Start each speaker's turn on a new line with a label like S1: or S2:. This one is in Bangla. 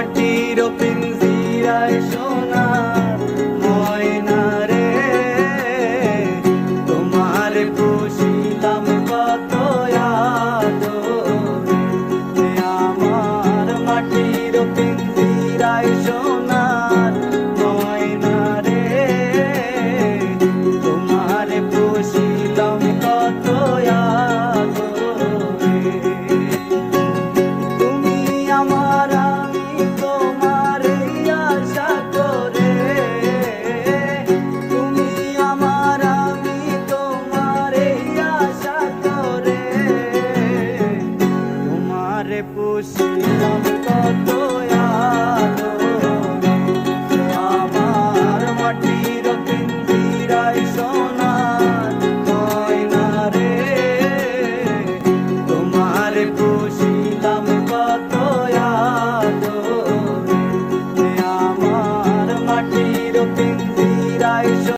S1: মাটির পিঞ্জিরায় সোনার repoussé dans.